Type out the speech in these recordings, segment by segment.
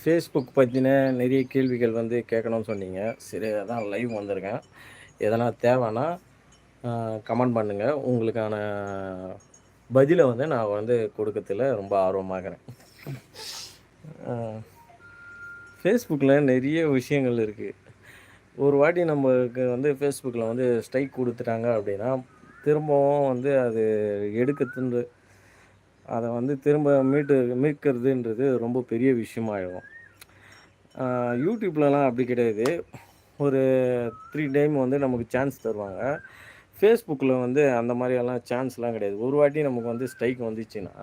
Facebook பற்றின நிறைய கேள்விகள் வந்து கேட்கணும்னு சொன்னீங்க. சரி அதான் லைவ் வந்திருக்கேன். எதனா தேவைன்னா கமெண்ட் பண்ணுங்கள் உங்களுக்கான பதிலை வந்து நான் வந்து கொடுக்கறதுல ரொம்ப ஆர்வமாகறேன் ஃபேஸ்புக்கில் நிறைய விஷயங்கள் இருக்குது ஒரு வாட்டி நம்மளுக்கு வந்து ஃபேஸ்புக்கில் வந்து ஸ்ட்ரைக் கொடுத்துட்டாங்க அப்படின்னா திரும்பவும் வந்து அது எடுக்கிறது அதை வந்து திரும்ப மீட்டு மீட்கிறதுன்றது ரொம்ப பெரிய விஷயமாயிடும். யூடியூப்லலாம் அப்படி கிடையாது. ஒரு த்ரீ டைம் வந்து நமக்கு சான்ஸ் தருவாங்க. ஃபேஸ்புக்கில் வந்து அந்த மாதிரியெல்லாம் சான்ஸ்லாம் கிடையாது. ஒரு வாட்டி நமக்கு வந்து ஸ்ட்ரைக் வந்துச்சுன்னா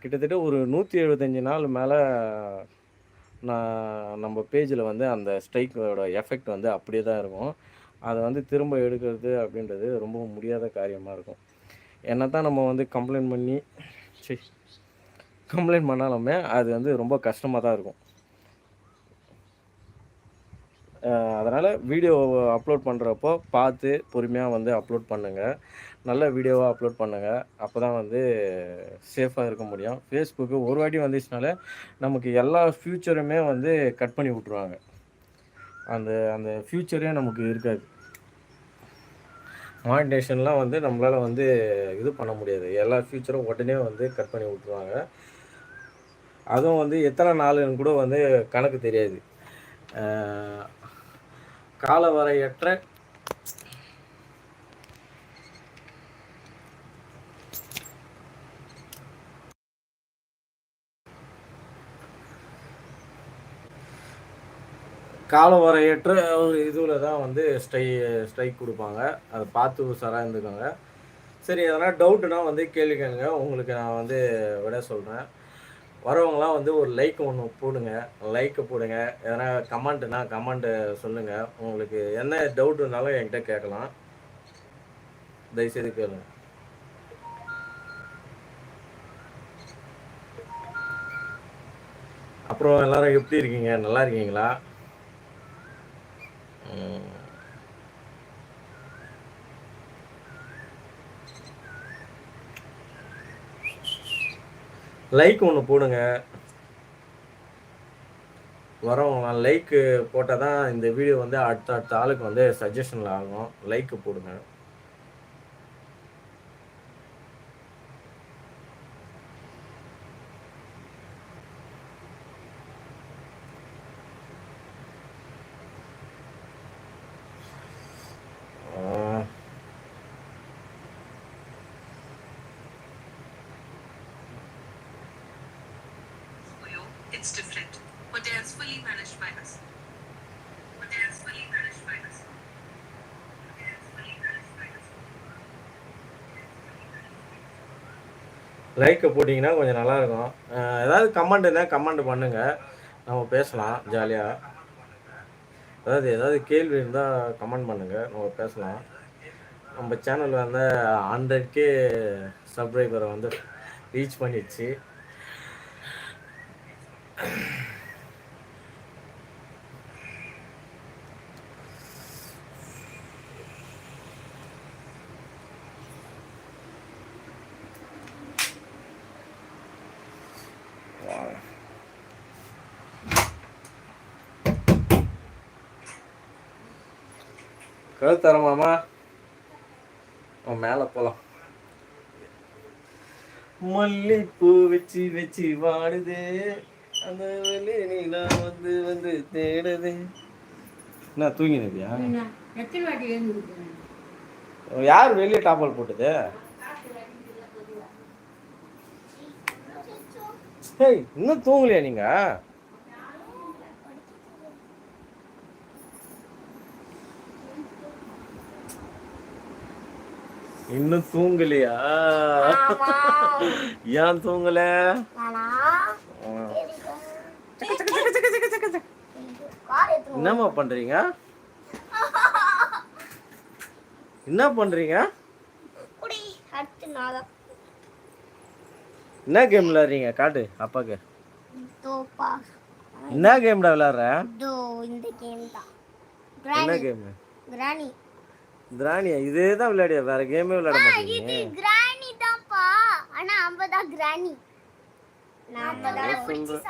கிட்டத்தட்ட ஒரு நூற்றி எழுபத்தஞ்சி நாள் மேலே நான் நம்ம பேஜில் வந்து அந்த ஸ்ட்ரைக்கோட எஃபெக்ட் வந்து அப்படியே தான் இருக்கும். அதை வந்து திரும்ப எடுக்கிறது அப்படின்றது ரொம்ப முடியாத காரியமாக இருக்கும். என்ன தான் நம்ம வந்து கம்ப்ளைண்ட் பண்ணி சரி கம்ப்ளைண்ட் பண்ணாலுமே அது வந்து ரொம்ப கஷ்டமாக தான் இருக்கும். அதனால் வீடியோ அப்லோட் பண்ணுறப்போ பார்த்து பொறுமையாக வந்து அப்லோட் பண்ணுங்கள் நல்ல வீடியோவாக அப்லோட் பண்ணுங்கள் அப்போ தான் வந்து சேஃபாக இருக்க முடியும். ஃபேஸ்புக்கு ஒரு வாட்டி வந்துச்சுனாலே நமக்கு எல்லா ஃப்யூச்சருமே வந்து கட் பண்ணி விட்ருவாங்க அந்த அந்த ஃப்யூச்சரே நமக்கு இருக்காது. மானிட்டேஷன்லாம் வந்து நம்மளால் வந்து இது பண்ண முடியாது. எல்லா ஃப்யூச்சரும் உடனே வந்து கட் பண்ணி விட்ருவாங்க அதுவும் வந்து எத்தனை நாளுன்னு கூட வந்து கணக்கு தெரியாது. காலவரையற்ற காலவரையற்ற ஒரு இதுவில் தான் வந்து ஸ்ட்ரை ஸ்ட்ரைக் கொடுப்பாங்க. அதை பார்த்து உஷாராக இருந்துக்கோங்க சரி எதனா டவுட்டுனா வந்து கேள்வி கேளுங்க. உங்களுக்கு நான் வந்து விட சொல்கிறேன் வரவங்களாம் வந்து ஒரு லைக் ஒன்று போடுங்க. லைக்கை போடுங்க. எதனா கமெண்ட்னா கமெண்ட்டு சொல்லுங்கள் உங்களுக்கு என்ன டவுட் இருந்தாலும் என்கிட்ட கேட்கலாம். தயவுசெய்து கேளுங்க. அப்புறம் எல்லாரும் எப்படி இருக்கீங்க? நல்லா இருக்கீங்களா? லைக் ஒன்று போடுங்க. வரவங்களாம் லைக்கு போட்டால் தான் இந்த வீடியோ வந்து அடுத்த அடுத்த ஆளுக்கு வந்து சஜஷனில் ஆகும். லைக்கு போடுங்க. It's different. Hotels fully managed by us. Hotels fully managed by us. லைக்கை போட்டிங்கன்னா கொஞ்சம் நல்லாயிருக்கும். ஏதாவது கமெண்ட் இருந்தால் கமெண்ட் பண்ணுங்கள் நம்ம பேசலாம் ஜாலியாக அதாவது ஏதாவது கேள்வி இருந்தால் கமெண்ட் பண்ணுங்கள் நம்ம பேசலாம். நம்ம சேனல் வந்து ஹண்ட்ரட்கே சப்ஸ்கிரைபரை வந்து ரீச் பண்ணிடுச்சு. கழுத்தரமாமா அவன் மேலே போகலாம் மல்லிப்பூ வச்சு வச்சு வாடுதே. அந்த வெளி நீலா வந்து வந்து தேடுதே என்ன தூங்கினதியா யார் வெளியே டாப்பால் போட்டது? ஏய் இன்னும் தூங்கலையா நீங்க? இன்னும் தூங்கலையா? ஏன் தூங்கல? என்னம்மா பண்றீங்க? என்ன பண்றீங்க? என்ன கேம் விளையாடுறீங்க? காட்டு அப்பாக்கு. என்ன கேம்டா விளையாடுற? என்ன கேம் கிராணி இதே தான் விளையாடியா? வேற கேமே விளையாட மாட்டீங்க இது கிராணி தான்ப்பா. ஆனா அவ தான் கிராணி நாம நான் தான் சொல்றேன்.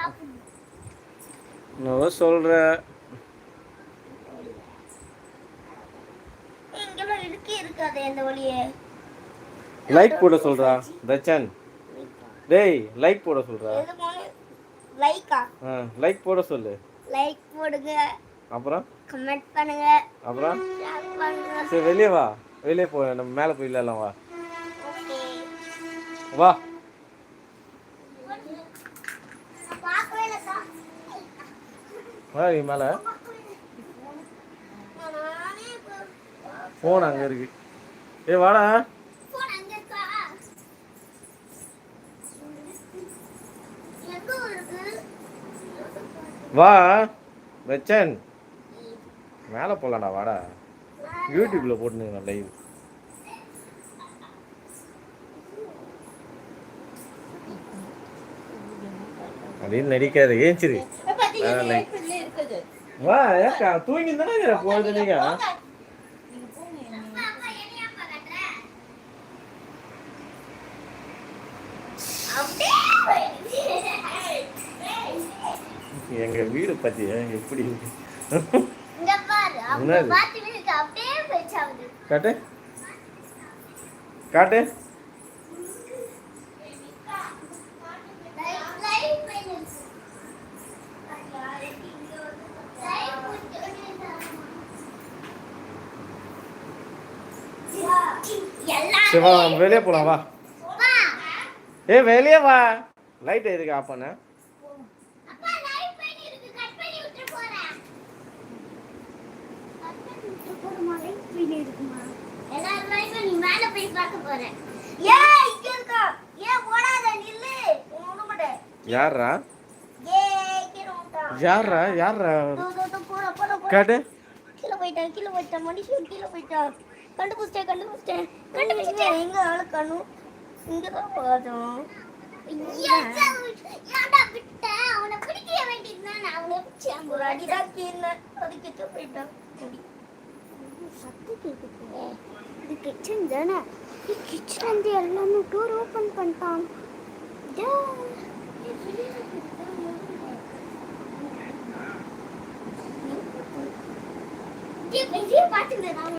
நான் சொல்கிறேன் இருக்காது அந்த லைக் போட சொல்கிறா தச்சன். டேய் லைக் போட போன லைக்கா லைக் போட சொல்லு. லைக் போடுங்க. அப்புறம்? கமெண்ட் பண்ணுங்க. அப்புறம்? சரி வெளியே வா. வெளியே போ நம்ம மேலே போய் இல்லைலாம் வா. வா. வா மேலே. ஃபோன் அங்கே இருக்கு. ஏ வாடா. வா தச்சன் மேலே போகலாம்டா வாடா. யூடியூப்பில் போட்டுனுங்க லைவ் அப்படின்னு நடிக்காத ஏஞ்சிரு. வேற லைக். வா ஏக்கா தூங்கி தானே போகுது நீங்க. எங்க வீடு பத்தியா எப்படி காட்டு. காட்டு. சிவா வெளியே போலாம் வா. ஏ வெளியே வா. லைட் எதுக்கு ஆஃப் பண்ண? அப்பா லைவ் பண்ணி யாரா யாரா யாரா காட்டு. கீழே போயிட்டேன் கீழே போயிட்டேன் மனுஷன் கீழே போயிட்டான் எங்க ஆளு கண்ணும் இங்க தான் பிடிச்சேன். ஒரு அடிதான் கீழே அதுக்கு போயிட்டான் சத்து கேக்குது இது கிச்சன் தானே? கிச்சன் வந்து எல்லாமே டோர் ஓபன் பண்ணிட்டான். பார்த்துக்கிறேன்